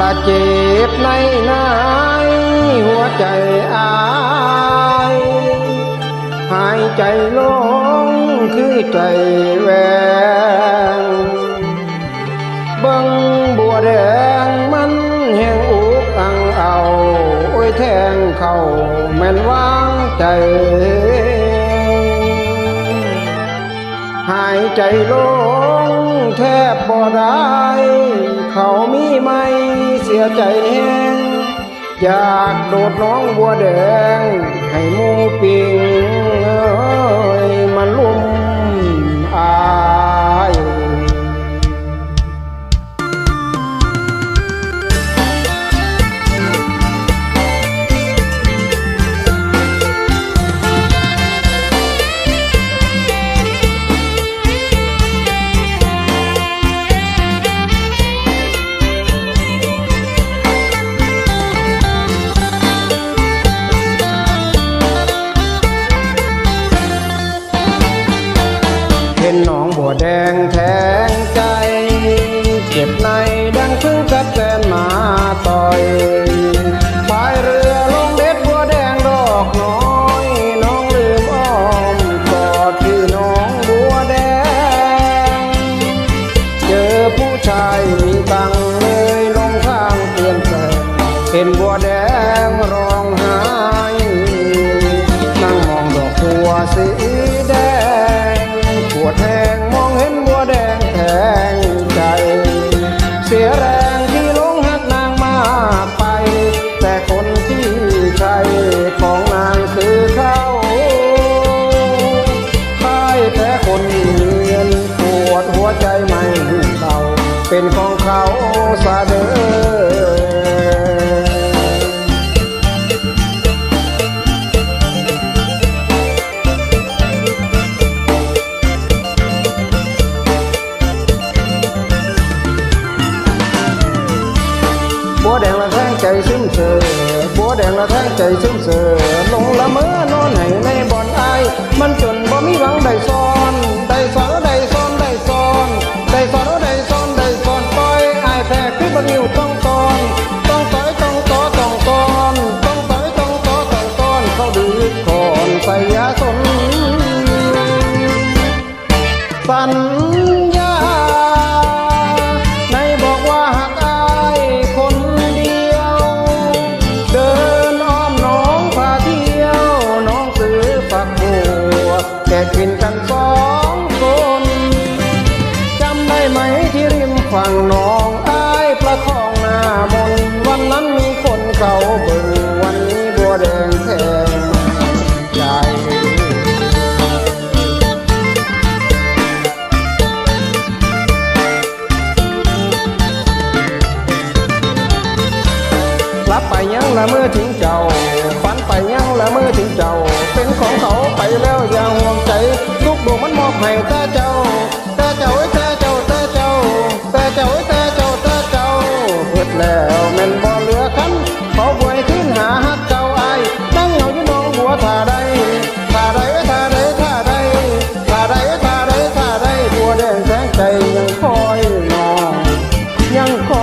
ละเจ็บในนายหัวใจอายหายใจลงคือใจแวงบิ่งบัวแดงมันแห่งอุกอังเอาโอ้ยแทงเข้าแม่นวางใจหายใจลงแทบบ่ได้ เขามีไม่เสียใจแห้งอยากโดดน้องบัวแดง ให้มูปิง ผู้ชายมีตังเลยลงข้างเปลี่ยนแปลงเห็นบัวแดงร้องไห้นั่งมองดอกบัวสี เป็นของเขาซะเด้อบัวแดงละแทงใจซึมเสือบัวแดงละแทงใจซึมเสือลงละเมอนอนให้ในบ่อนอมันจนบ่มีหวังได้ซ้อนได้ซ้อน นเขอก่อนใส่ยาสนสัน ลับไปยังละเมื่อถึงเจ้า ฝันไปยังละเมื่อถึงเจ้า เป็นของเขาไปแล้วอย่าห่วงใจลูกดวงมันมอบให้ตาเจ้าตาเจ้าไอเตาเจ้าตาเจ้าตาเจ้าไอเตาเจ้าตาเจ้าเพิดแล้วแม่นบ่เหลือคันเขาบวยขึ้นหาฮักเจ้าไอายนั่งเหงาอยู่น้องหัวท่าใดท่าใดไอท่าใดท่าใดท่าใดไอท่าใดท่าใดบัวแดงแสงใจยังคอยนอนยังคอย